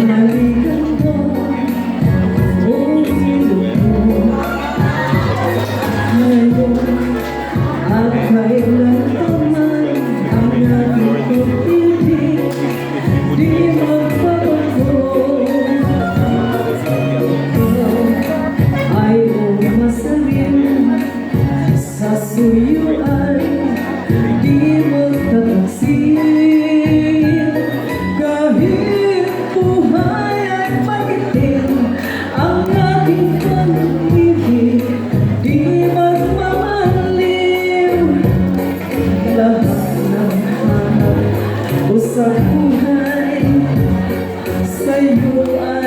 അതിനായി sa buhay sa'yo ay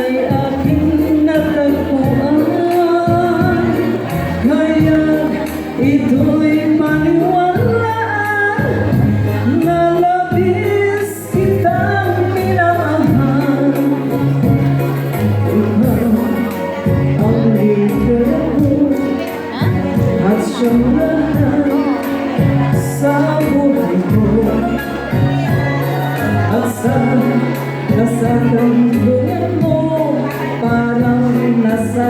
Parang nasa